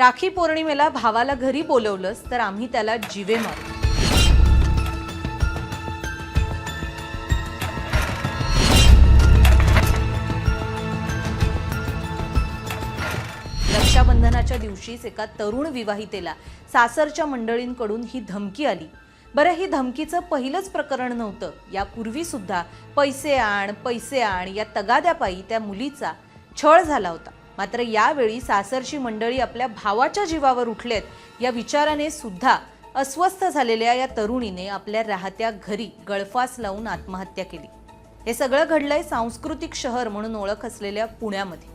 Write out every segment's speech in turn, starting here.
राखी पौर्णिमेला भावाला घरी बोलवलंस तर आम्ही त्याला जिवे मारू. रक्षाबंधनाच्या दिवशीच एका तरुण विवाहितेला सासरच्या मंडळींकडून ही धमकी आली. बरं ही धमकीचं पहिलंच प्रकरण नव्हतं. यापूर्वी सुद्धा पैसे आण पैसे आण या तगाद्यापायी त्या मुलीचा छळ झाला होता. मात्र यावेळी सासरची मंडळी आपल्या भावाच्या जीवावर उठलेत या विचाराने सुद्धा अस्वस्थ झालेल्या या तरुणीने आपल्या राहत्या घरी गळफास लावून आत्महत्या केली. हे सगळं घडलंय सांस्कृतिक शहर म्हणून ओळख असलेल्या पुण्यामध्ये.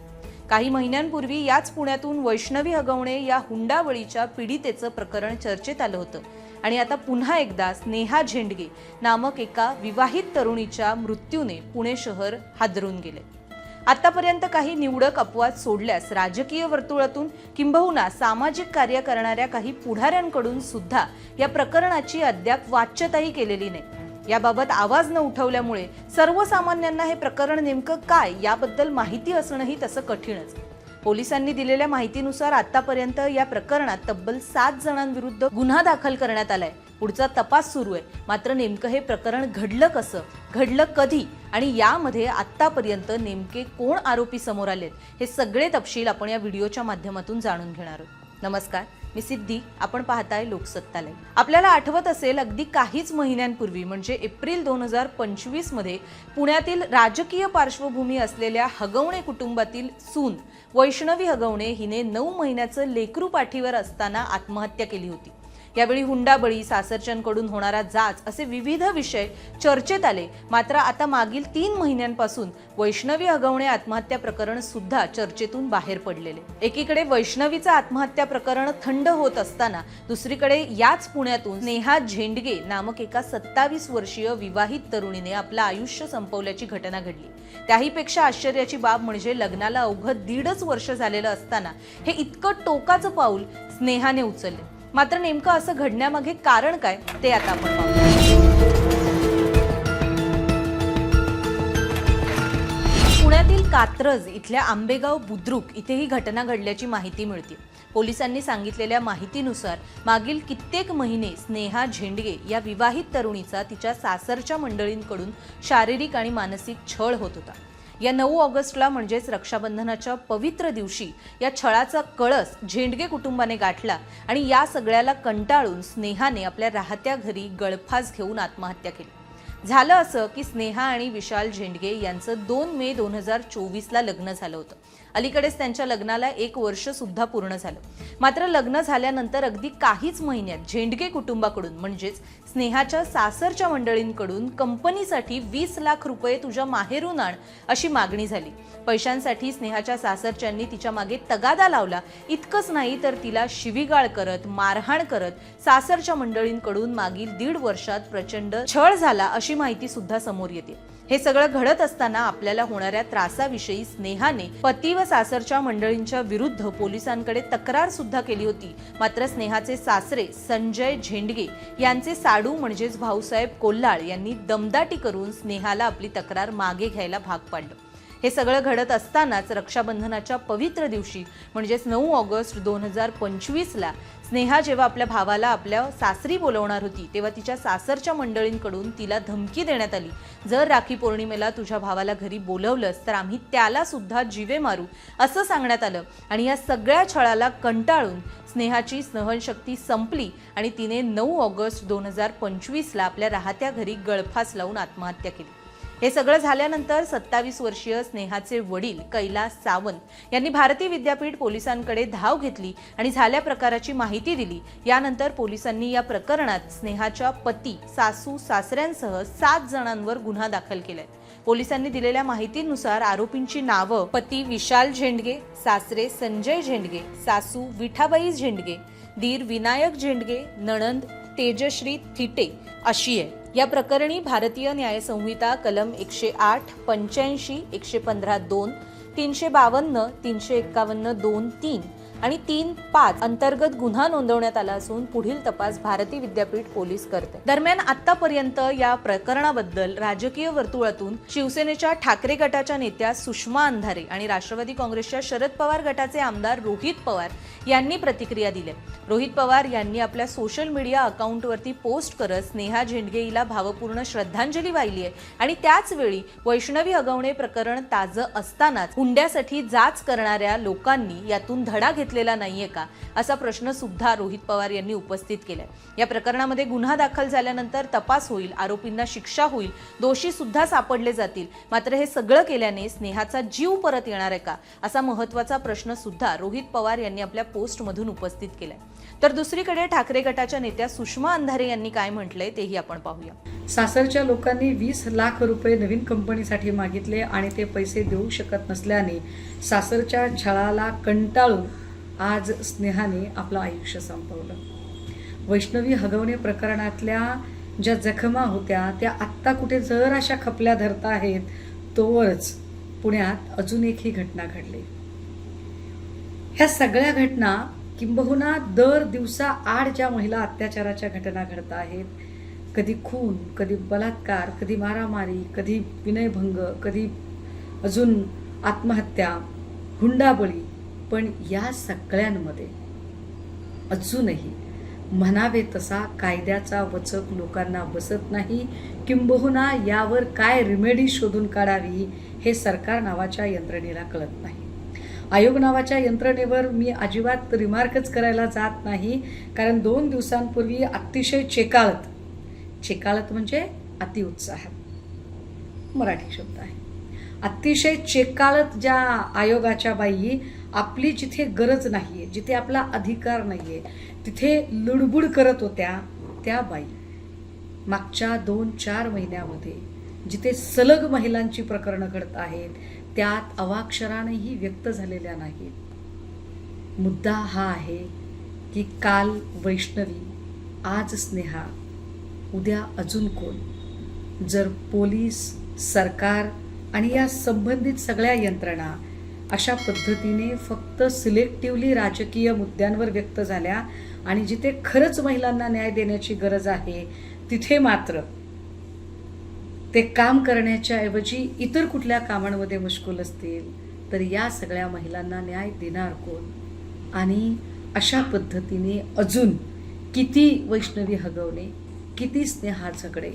काही महिन्यांपूर्वी याच पुण्यातून वैष्णवी हगवणे या हुंडावळीच्या पीडितेचं प्रकरण चर्चेत आलं होतं आणि आता पुन्हा एकदा स्नेहा झेंडगे नामक एका विवाहित तरुणीच्या मृत्यूने पुणे शहर हादरून गेले. आतापर्यंत काही निवडक अपवाद सोडल्यास राजकीय वर्तुळातून किंबहुना सामाजिक कार्य करणाऱ्या काही पुढाऱ्यांकडून सुद्धा या प्रकरणाची अद्याप वाच्यताही केलेली नाही. याबाबत आवाज न उठवल्यामुळे सर्वसामान्यांना हे प्रकरण नेमकं काय याबद्दल माहिती असणंही तसं कठीणच. पोलिसांनी दिलेल्या माहितीनुसार आतापर्यंत या प्रकरणात तब्बल सात जणांविरुद्ध गुन्हा दाखल करण्यात आलाय. पुढचा तपास सुरू आहे. मात्र नेमकं हे प्रकरण घडलं कसं? घडलं कधी? आणि यामध्ये आत्तापर्यंत नेमके कोण आरोपी समोर आलेत हे सगळे तपशील आपण या व्हिडिओच्या माध्यमातून जाणून घेणार आहोत. नमस्कार मी सिद्धी. आपण पाहताय लोकसत्तालय. आपल्याला आठवत असेल अगदी काहीच महिन्यांपूर्वी म्हणजे एप्रिल दोन हजार पंचवीसमध्ये पुण्यातील राजकीय पार्श्वभूमी असलेल्या हगवणे कुटुंबातील सून वैष्णवी हगवणे हिने नऊ महिन्याचं लेकरू पाठीवर असताना आत्महत्या केली होती. यावेळी हुंडाबळी सासरच्यांकडून होणारा जाच असे विविध विषय चर्चेत आले. मात्र आता मागील तीन महिन्यांपासून वैष्णवी अगवणे आत्महत्या प्रकरण सुद्धा चर्चेतून बाहेर पडलेले. एकीकडे वैष्णवीचं आत्महत्या प्रकरण थंड होत असताना दुसरीकडे याच पुण्यातून नेहा झेंडगे नामक एका सत्तावीस वर्षीय विवाहित तरुणीने आपलं आयुष्य संपवल्याची घटना घडली. त्याहीपेक्षा आश्चर्याची बाब म्हणजे लग्नाला अवघं दीडच वर्ष झालेलं असताना हे इतकं टोकाचं पाऊल स्नेहाने उचलले. मात्र नेमकं असं घडण्यामागे कारण काय ते आता आपण पाहू. पुण्यातील कात्रज इथल्या आंबेगाव बुद्रुक इथे ही घटना घडल्याची माहिती मिळते. पोलिसांनी सांगितलेल्या माहितीनुसार मागील कित्येक महिने स्नेहा झेंडगे या विवाहित तरुणीचा तिच्या सासरच्या मंडळींकडून शारीरिक आणि मानसिक छळ होत होता. या नऊ ऑगस्टला म्हणजेच रक्षाबंधनाच्या पवित्र दिवशी या छळाचा कळस झेंडगे कुटुंबाने गाठला आणि या सगळ्याला कंटाळून स्नेहाने आपल्या राहत्या घरी गळफास घेऊन आत्महत्या केली. झालं असं की स्नेहा आणि विशाल झेंडगे यांचं दोन मे दोन हजार चोवीसला लग्न झालं होतं. अलीकडेच त्यांच्या लग्नाला एक वर्ष सुद्धा पूर्ण झालं. मात्र लग्न झाल्यानंतर अगदी काहीच महिन्यात झेंडगे कुटुंबाकडून म्हणजेच स्नेहाच्या सासरच्या मंडळींकडून कंपनीसाठी वीस लाख रुपये तुझ्या माहेरून आण अशी मागणी झाली. पैशांसाठी स्नेहाच्या सासरच्यांनी तिच्यामागे तगादा लावला. इतकंच नाही तर तिला शिवीगाळ करत मारहाण करत सासरच्या मंडळींकडून मागील दीड वर्षात प्रचंड छळ झाला अशी माहिती सुद्धा समोर येते. हे सगळं घडत असताना आपल्याला होणाऱ्या त्रासाविषयी स्नेहाने पती व सासरच्या मंडळींच्या विरुद्ध पोलिसांकडे तक्रार सुद्धा केली होती. मात्र स्नेहाचे सासरे संजय झेंडगे यांचे साडू म्हणजेच भाऊसाहेब कोल्हाळ यांनी दमदाटी करून स्नेहाला आपली तक्रार मागे घ्यायला भाग पाडलं. हे सगळं घडत असतानाच रक्षाबंधनाच्या पवित्र दिवशी म्हणजेच नऊ ऑगस्ट दोन हजार पंचवीसला स्नेहा जेव्हा आपल्या भावाला आपल्या सासरी बोलवणार होती तेव्हा तिच्या सासरच्या मंडळींकडून तिला धमकी देण्यात आली. जर राखी पौर्णिमेला तुझ्या भावाला घरी बोलवलंस तर आम्ही त्याला सुद्धा जीवे मारू असं सांगण्यात आलं. आणि या सगळ्या छळाला कंटाळून स्नेहाची सहनशक्ती संपली आणि तिने नऊ ऑगस्ट दोन हजार पंचवीसला आपल्या राहत्या घरी गळफास लावून आत्महत्या केली. हे सगळं झाल्यानंतर सत्तावीस वर्षीय स्नेहाचे वडील कैलास सावंत यांनी भारतीय विद्यापीठ पोलिसांकडे धाव घेतली आणि झाल्या प्रकाराची माहिती दिली. यानंतर पोलिसांनी या प्रकरणात स्नेहाच्या पती सासू सासऱ्यांसह सात जणांवर गुन्हा दाखल केलाय. पोलिसांनी दिलेल्या माहितीनुसार आरोपींची नावं पती विशाल झेंडगे सासरे संजय झेंडगे सासू विठाबाई झेंडगे दीर विनायक झेंडगे नणंद तेजश्री थिटे अशी आहे या प्रकरणी भारतीय न्यायसंहिता कलम एकशे आठ पंच्याऐंशी एकशे पंधरा दोन तीनशे बावन्न तीनशे एक्कावन्न दोन तीन आणि तीन पाच अंतर्गत गुन्हा नोंदवण्यात आला असून पुढील तपास भारती विद्यापीठ पोलीस करते. दरम्यान आतापर्यंत या प्रकरणाबद्दल राजकीय वर्तुळातून शिवसेनेच्या ठाकरे गटाच्या नेत्या सुषमा अंधारे आणि राष्ट्रवादी काँग्रेसच्या शरद पवार गटाचे आमदार रोहित पवार यांनी प्रतिक्रिया दिल्या. रोहित पवार यांनी आपल्या सोशल मीडिया अकाउंटवरती पोस्ट करत स्नेहा झेंडगेईला भावपूर्ण श्रद्धांजली वाहिली आहे आणि त्याच वेळी वैष्णवी अगवणे प्रकरण ताजं असतानाच हुंड्यासाठी जाच करणाऱ्या लोकांनी यातून धडा घेतलेला नाहीये का? असा प्रश्न सुद्धा रोहित पवार यांनी उपस्थित केलाय. या प्रकरणामध्ये गुन्हा दाखल झाल्यानंतर तपास होईल आरोपींना शिक्षा होईल दोषी सुद्धा सापडले जातील. मात्र हे सगळं केल्याने स्नेहाचा जीव परत येणार आहे का? असा महत्त्वाचा प्रश्न सुद्धा रोहित पवार यांनी आपल्या पोस्टमधून उपस्थित केलाय. तर दुसरीकडे ठाकरे गटाच्या नेत्या सुषमा अंधारे यांनी काय म्हटलंय तेही आपण पाहूया. सासरच्या लोकांनी वीस लाख रुपये नवीन कंपनीसाठी मागितले आणि ते पैसे देऊ शकत नसल्याने सासरच्या छळाला कंटाळून आज स्नेहाने आपलं आयुष्य संपवलं. वैष्णवी हगवणे प्रकरणातल्या ज्या जखमा होत्या त्या आत्ता कुठे जर अशा खपल्या धरता आहेत तोवरच पुण्यात अजून एक ही घटना घडली. ह्या सगळ्या घटना किंबहुना दर दिवसा आड ज्या महिला अत्याचाराच्या घटना घडत आहेत कधी खून कधी बलात्कार कधी मारामारी कधी विनयभंग कधी अजून आत्महत्या हुंडाबळी पण या सगळ्यांमध्ये अजूनही म्हणावे तसा कायद्याचा वचक लोकांना बसत नाही. किंबहुना यावर काय रिमेडी शोधून काढावी हे सरकार नावाच्या यंत्रणेला कळत नाही. आयोग नावाच्या यंत्रणेवर मी अजिबात रिमार्कच करायला जात नाही. कारण दोन दिवसांपूर्वी अतिशय चेकाळत चेकाळत म्हणजे अतिउत्साह मराठी शब्द आहे. अतिशय चेकाळत ज्या आयोगाच्या बाई आपली जिथे गरज नाही आहे जिथे आपला अधिकार नाही आहे तिथे लुडबुड करत होत्या त्या बाई. मागच्या दोन चार महिन्यामध्ये जिथे सलग महिलांची प्रकरणं घडत आहेत त्यात अवाक्षरानंही व्यक्त झालेल्या नाहीत. मुद्दा हा आहे की काल वैष्णवी आज स्नेहा उद्या अजून कोण? जर पोलीस सरकार आणि या संबंधित सगळ्या यंत्रणा अशा पद्धतीने फक्त सिलेक्टिव्हली राजकीय मुद्द्यांवर व्यक्त झाल्या आणि जिथे खरंच महिलांना न्याय देण्याची गरज आहे तिथे मात्र ते काम करण्याच्या ऐवजी इतर कुठल्या कामांमध्ये मुश्कुल असतील तर या सगळ्या महिलांना न्याय देणार कोण? आणि अशा पद्धतीने अजून किती वैष्णवी हगवणे किती स्नेहा झगडे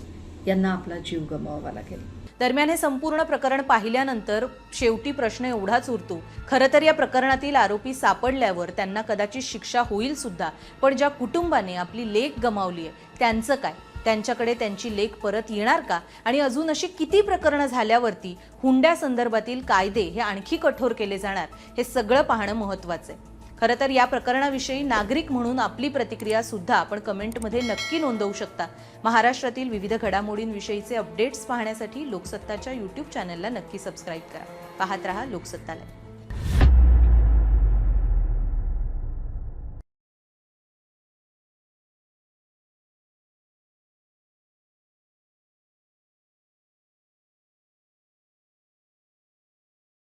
यांना आपला जीव गमावावा लागेल. दरम्यान हे संपूर्ण प्रकरण पाहिल्यानंतर शेवटी प्रश्न एवढाच उरतो खरं तर या प्रकरणातील आरोपी सापडल्यावर त्यांना कदाचित शिक्षा होईल सुद्धा पण ज्या कुटुंबाने आपली लेख गमावली आहे त्यांचं काय? त्यांच्याकडे त्यांची लेख परत येणार का? आणि अजून अशी किती प्रकरणं झाल्यावरती हुंड्या संदर्भातील कायदे हे आणखी कठोर केले जाणार हे सगळं पाहणं महत्त्वाचं आहे. खरं तर या प्रकरणाविषयी नागरिक म्हणून आपली प्रतिक्रिया सुद्धा आपण कमेंटमध्ये नक्की नोंदवू शकता. महाराष्ट्रातील विविध घडामोडींविषयीचे अपडेट्स पाहण्यासाठी लोकसत्ताच्या यूट्यूब चॅनलला नक्की सबस्क्राईब करा. पाहत रहा लोकसत्ताला.